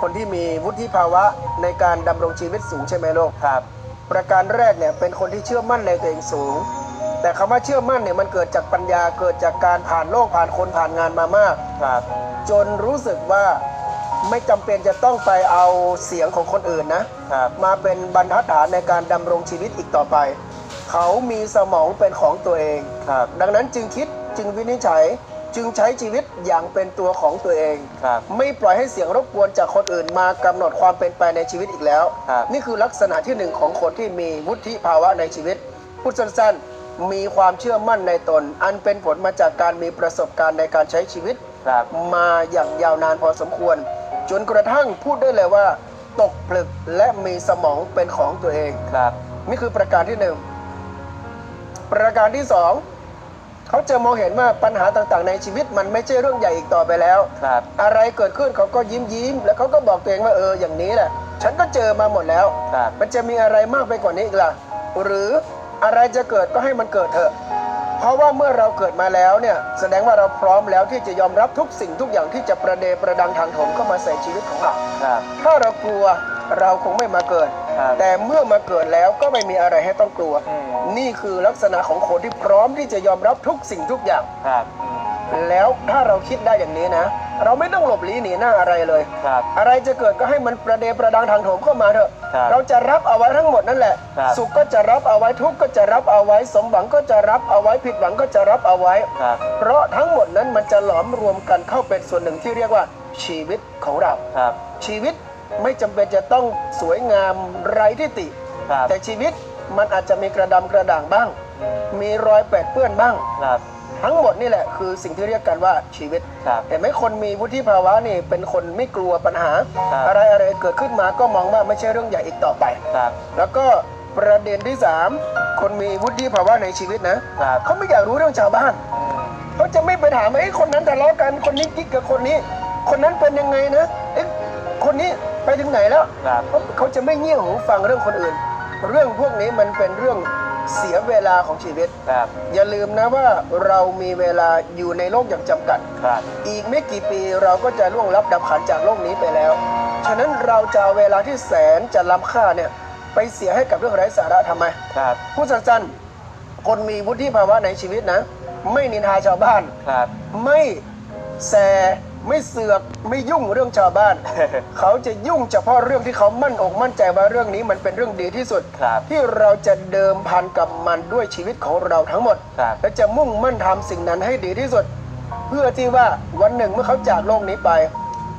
คนที่มีวุฒิภาวะในการดำรงชีวิตสูงใช่ไหมลูกครับ ประการแรกเนี่ยเป็นคนที่เชื่อมั่นในตัวเองสูง แต่คำว่าเชื่อมั่นเนี่ยมันเกิดจากปัญญาเกิดจากการผ่านโลกผ่านคนผ่านงานมามากครับ จนรู้สึกว่าไม่จำเป็นจะต้องไปเอาเสียงของคนอื่นนะครับมาเป็นบรรทัดฐานในการดำรงชีวิตอีกต่อไป เขามีสมองเป็นของตัวเองครับดังนั้นจึงคิดจึงวินิจฉัย จึงใช้ชีวิตอย่างเป็นตัวของตัวเอง ครับ ไม่ปล่อยให้เสียงรบกวนจากคนอื่นมากำหนดความเป็นไปในชีวิตอีกแล้ว ครับ นี่คือลักษณะที่หนึ่งของคนที่มีวุฒิภาวะในชีวิต พูดสั้นๆ มีความเชื่อมั่นในตน อันเป็นผลมาจากการมีประสบการณ์ในการใช้ชีวิต ครับ มาอย่างยาวนานพอสมควร จนกระทั่งพูดได้เลยว่า ตกผลึกและมีสมองเป็นของตัวเอง ครับ นี่คือประการที่หนึ่งประการที่สอง เขาจะมองเห็นว่าปัญหาต่างๆ ในชีวิตมันไม่ใช่เรื่องใหญ่อีกต่อไปแล้ว ครับ อะไรเกิดขึ้นเขาก็ยิ้มยิ้มๆแล้วเขาก็บอกตัวเองว่าเอออย่างนี้แหละ ฉันก็เจอมาหมดแล้ว ครับ มันจะมีอะไรมากไปกว่านี้อีกล่ะ หรืออะไรจะเกิดก็ให้มันเกิดเถอะ เพราะว่าเมื่อเราเกิดมาแล้วเนี่ยแสดงว่าเราพร้อมแล้วที่จะยอมรับทุกสิ่งทุกอย่างที่จะประเดประดังทางโถมเข้ามาใส่ชีวิตของเรา ครับ ถ้าเรากลัวเราคงไม่มาเกิด ครับแต่เมื่อมาเกิดแล้วก็ไม่มีอะไรให้ต้องกลัว อืม นี่คือลักษณะของคนที่พร้อมที่จะยอมรับทุกสิ่งทุกอย่าง ครับอืมแล้วถ้าเราคิดได้อย่างนี้นะ เราไม่ต้องหลบหลีหนีหน้าอะไรเลย ครับ อะไรจะเกิดก็ให้มันประเดประดังทางโถมเข้ามาเถอะ ครับเราจะรับเอาไว้ทั้งหมดนั่นแหละ ครับ สุขก็จะรับเอาไว้ทุกข์ก็จะรับเอาไว้ สมหวังก็จะรับเอาไว้ผิดหวังก็จะรับเอาไว้ ครับเพราะทั้งหมดนั้นมันจะหลอมรวมกันเข้าเป็นส่วนหนึ่งที่เรียกว่าชีวิตของเรา ครับชีวิต ไม่จำเป็นจะต้องสวยงามไร้ที่ติครับแต่ชีวิตมันอาจจะมีกระดำกระด่างบ้างมีรอยแปดเปื้อนบ้าง ครับทั้งหมดนี่แหละคือสิ่งที่เรียกกันว่าชีวิต ครับ เห็นไหมคนมีวุฒิภาวะนี่เป็นคนไม่กลัวปัญหา ครับ อะไรอะไรเกิดขึ้นมาก็มองว่าไม่ใช่เรื่องใหญ่อีกต่อไป ครับแล้วก็ประเด็นที่3คนมีวุฒิภาวะในชีวิตนะครับเขาไม่อยากรู้เรื่องชาวบ้าน อืมเขาจะไม่ไปถามว่าเอ้ยคนนั้นทะเลาะกันคนนี้กิ๊กกับคนนี้ คนนั้นเป็นยังไงนะเอ๊ะคนนี้ ไปถึงไหนแล้วครับเขาเขาจะไม่เงี่ยหูฟังเรื่องคนอื่น เรื่องพวกนี้มันเป็นเรื่องเสียเวลาของชีวิต ครับอย่าลืมนะว่าเรามีเวลาอยู่ในโลกอย่างจำกัด ครับอีกไม่กี่ปีเราก็จะล่วงลับดับขันจากโลกนี้ไปแล้ว ฉะนั้นเราจะเอาเวลาที่แสนจะล้ำค่าเนี่ยไปเสียให้กับเรื่องไร้สาระทำไม ครับพูดสั้นๆคนมีวุฒิภาวะในชีวิตนะ ไม่นินทาชาวบ้าน ครับ ไม่แซ ไม่เสือกไม่ยุ่งเรื่องชาวบ้าน เขาจะยุ่งเฉพาะเรื่องที่เขามั่นอกมั่นใจว่าเรื่องนี้มันเป็นเรื่องดีที่สุด ครับที่เราจะเดิมพันกับมันด้วยชีวิตของเราทั้งหมด ครับ และจะมุ่งมั่นทำสิ่งนั้นให้ดีที่สุด เพื่อที่ว่าวันหนึ่งเมื่อเขาจากโลกนี้ไป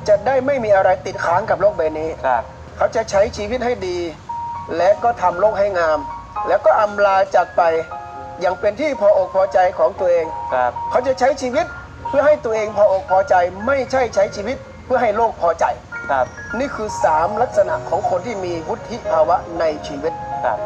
จะได้ไม่มีอะไรติดค้างกับโลกใบนี้ ครับ เขาจะใช้ชีวิตให้ดี และก็ทำโลกให้งาม แล้วก็อำลาจากไปอย่างเป็นที่พออกพอใจของตัวเอง ครับ เขาจะใช้ชีวิต เพื่อให้ตัวเองพออกพอใจไม่ใช่ใช้ชีวิตเพื่อให้โลกพอใจ ครับ นี่คือ 3 ลักษณะของคนที่มีวุฒิภาวะในชีวิต ครับ